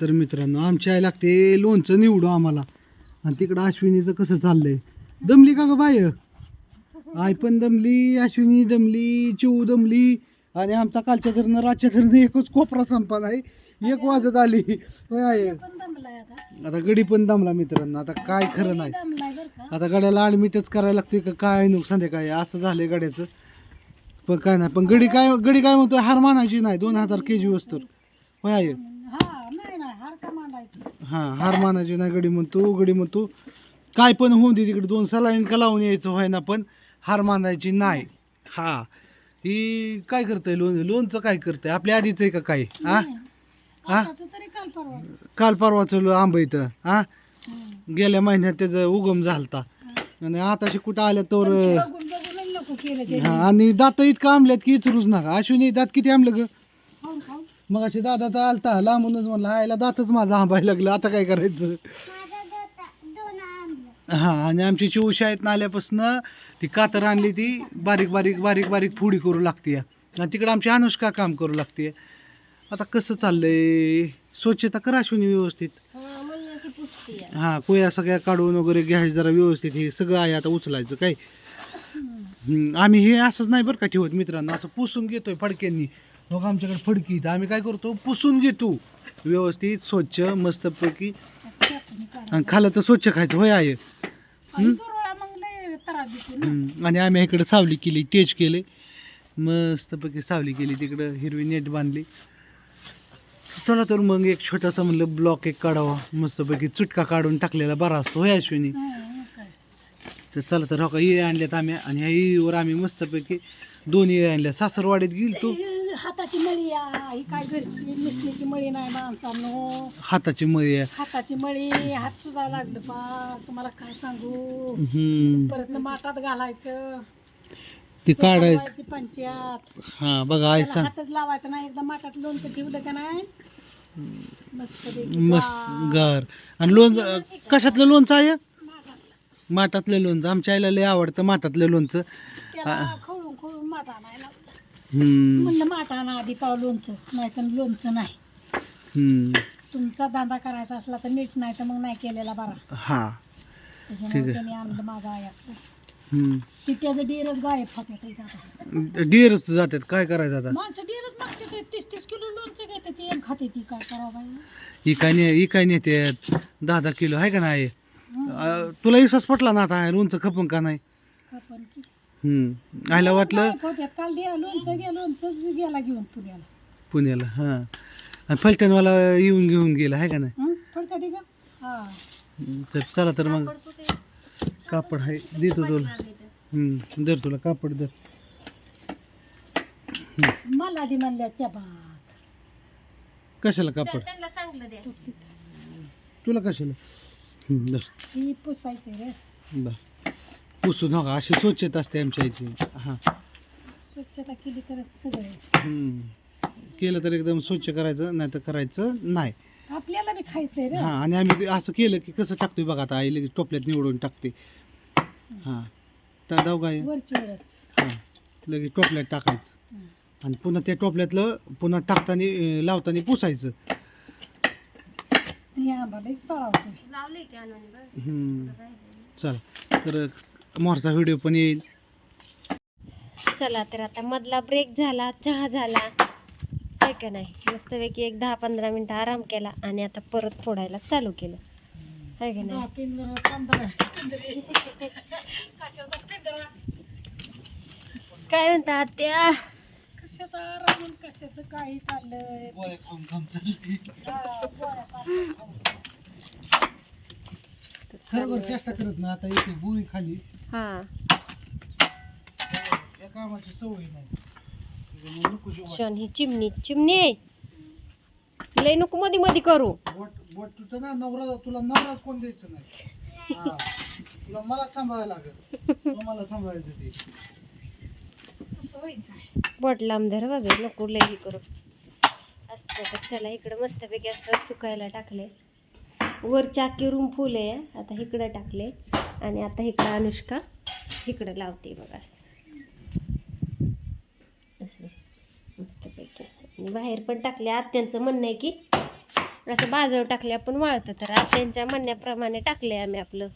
तर मित्रांनो आमची आई लागते लोणचं निवडू आम्हाला. आणि तिकडं अश्विनीचं कसं चाललंय? दमली का ग बाय आई पण दमली अश्विनी दमली चिऊ दमली आणि आमचा कालच्या धरणं रातच्या धरणं एकच कोपरा संपा नाही एक वाजत आली. आई? आता. गडी पण दमला मित्रांनो. आता काय खरं नाही. आता गाड्याला ॲडमिटच करायला लागते का काय? नुकसान आहे काय असं झालंय गाड्याचं. पण काय नाही. पण गडी काय गडी काय म्हणतोय? हार मानायची नाही. दोन हजार के जी वस्तू. होय आई? हा हार मानायची नाही गडी म्हणतो गडी म्हणतो. काय पण होऊन दे तिकडे दोन सलाईन का लावून यायचं होय ना पण हार मानायची नाही. हा ही काय करतंय लोन? लोनचं काय करतंय? आपल्या आधीच आहे का काय? हा? हा? काल परवाचं. लो आंबा इथं हा? गेल्या महिन्यात त्याचा उगम झालता. आणि आताशी कुठं आल्या तर हा आणि दात इतकं आंबल्यात की इचरूच नका. अश्विनी दात किती आंबलं ग? मग असे दादा तर आलता लांबूनच म्हणलं आयला दातच माझा आंबायला लागलं आता काय करायचं? हा आणि आमची चिवशी आहेत ना आल्यापासून ती कातर आणली ती बारीक बारीक बारीक बारीक फुडी करू लागते आणि तिकडे आमची अनुष्का काम करू लागते आता कसं चाललंय? स्वच्छता करा अश्विनी व्यवस्थित. हा कोया सगळ्या काढून वगैरे घ्यायचं जरा व्यवस्थित हे सगळं आहे आता उचलायचं काय? हम्म, आम्ही हे असंच नाही बरं का ठेवत मित्रांनो असं पुसून घेतोय फडक्यांनी. लोक आमच्याकडे फडकी इथं. आम्ही काय करतो? पुसून घेतो. व्यवस्थित स्वच्छ मस्तपैकी. आणि खाल्लं तर स्वच्छ खायचं. होय आहे आणि आम्ही इकडे सावली केली टेच केले. मस्तपैकी सावली केली तिकडं हिरवी नेट बांधली. चला तर मग एक छोटासा म्हणलं ब्लॉक एक काढावा. मस्तपैकी चुटका काढून टाकलेला बरा असतो. होय अश्विनी? तर चला तर हो का इळे आणल्यात आम्ही. आणि ह्या इळीवर आम्ही मस्तपैकी दोन इळे आणल्या. सासरवाडीत गेल तू हाताची मळी आहे ही काय घरची मिसणीची मळी नाही माणसांनो. हाताची मळी आहे. हाताची मळी हात सुद्धा लागलं पा तुम्हाला काय सांगू? हम्म. परत ना माठात घालायचं. ती काढाय लावायची पंचायत. हा बघा आई त्याला सांग. हातच लावायचं नाही. एकदा माठात लोणचं ठेवलं का नाही? मस्त मस्त गार आणि लोणचं कशातलं लोणचं आहे? माठातलं. लोणचं. आमच्या आईला लय आवडतं माठातलं लोणचं. त्याला खवळून खवळून माठ आणायला हम्म. म्हणलं माठ आणा आधी पाव लोणचं नाही तर लोणचं नाही. हम्म. तुमचा धंदा करायचा असला तर नीट नाही तर मग नाही केलेला बरा. हा. ठीक त्याच्यामुळे आहे. त्याने आणलं माझा हम्म. ती त्याचं डिरच गायब होत्यात आता. डिअरच जातात काय करायचं आता? माणसं डिरच मागते ते तीस तीस किलो लोणचं घेते ती एक खाते ती. काय करावं बाई? ही काय ने ही काय नेते दहा दहा किलो आहे का नाही? अं, तुला विश्वास पटला ना आता? लोणचं खपन का नाही? की. हम्म. आईला वाटलं होत्यात काल द्या लोणचं घ्या लोणचंच गेला घेऊन पुण्याला. पुण्याला हां. आणि फलटणवाला येऊन घेऊन गेला आहे का नाही? हं? फडका दे का? हा. हम्म, तर चला तर मग. कापड आहे? देतो तुला. हम्म, धर तुला कापड धर मला आधी म्हणल्या त्या बाग. कशाला कापड? तुला कशाला? हम्म, धर ही पुसायचं रे. बर. पुसून हो का? अशी स्वच्छता असते आमच्या याची हां. स्वच्छता केली तर सगळे. हम्म. केलं तर एकदम स्वच्छ करायचं नाही तर करायचं नाही. आपल्याला बी खायचंय रे. हां आणि आम्ही ते असं केलं की कसं टाकतोय बघा आता आई लगेच टोपल्यात निवडून टाकते. हां. तर जाऊ काय? वरचीवरच हां. लगेच टोपल्यात टाकायचं. हं. आणि पुन्हा त्या टोपल्यातलं पुन्हा टाकताना अं, लावताना पुसायचं. हे सळावतो हम्म. चला. तर मोरचा व्हिडिओ पण येईल. चला तर आता मधला ब्रेक झाला चहा झाला. काय का नाही? मस्तपैकी एक दहा पंधरा मिनटं आराम केला आणि आता परत फोडायला चालू केलं. आहे का नाही? काय म्हणता त्या कशाचा आराम आणि कशाचं काही चालल्या. खरोखर चेष्टा करत ना आता येते गोळी खाली. हा. या कामाची सवय नाही. त्याच्यामुळे नको जेवायला. शॉन ही चिमणी चिमणी. आहे लय नको मध्ये मध्ये करू. बोट बोट तुझं ना नवरा तुला नवरा कोण द्यायचं नाही. हा. तुला मला सांभाळायला लागेल. मला सांभाळायचं ते. बोट लांब धर बाबा नको लय हे करू. असतं तर चला इकडं मस्तपैकी असं सुकायला टाकले वर चाकी रूम फुल आहे. आता इकडं टाकले. आणि आता इकडं अनुष्का इकडं लावते बघा असं. मस्तपैकी. आणि बाहेर पण टाकले आत्यांचं म्हणणं आहे की असं बाजूला टाकले आपण वाळतं तर आज त्यांच्या म्हणण्याप्रमाणे टाकले आम्ही आपलं.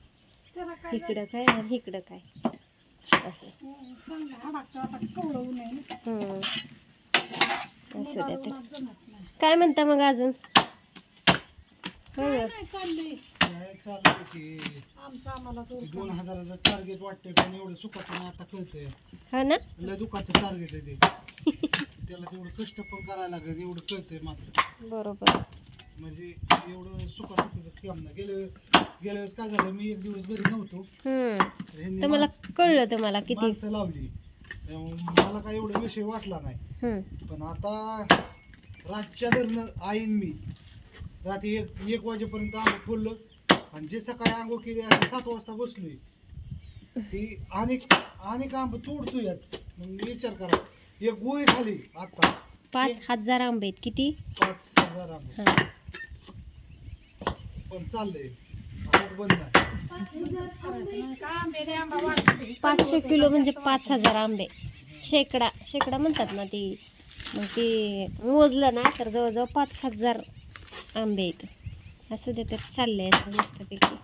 इकडं काय आणि इकडं काय. असं. असं. काय म्हणता मग अजून? काय ग. नाही चाललंय? काय चाललंय की आमचं आम्हाला ते दोन हजाराचं टार्गेट वाटतंय पण एवढं सुखाचं आता कळतंय. हा ना? लय दुखाचं टार्गेट आहे ते. त्याला तेवढं कष्ट पण करायला लागेल एवढं कळतंय मात्र. बरोबर. म्हणजे एवढं सुखासुखीचं काम नाही. गेल्या गेल्या वेळेस काय झालं मी एक दिवस घरी नव्हतो. हम्म. तर ह्यांनी तर मला माणसं- कळलं तुम्हाला किती? माणसं लावली. त्यामुळे मला काय एवढा विषय वाटला नाही. हम्म. पण आता रातच्या धरणं आईन मी. रात्री एक एक वाजेपर्यंत आंघोळ फुललं आणि जे सकाळी आंघोळ केली आणि सात वाजता बसलोय. ती अनेक अनेक आंब तोडतो याच मग विचार करा. एक गोळी खाली आता. पाच हजार आंबे आहेत. किती? पाच हजार आंब. हा. पण चाललंय. बंद नाही पाचशे किलो म्हणजे पाच हजार आंबे. शेकडा शेकडा म्हणतात ना ती. मग ती मोजलं ना तर जवळजवळ पाच हजार आंबे आहेत. असं ते तर आहे असं मस्तपैकी.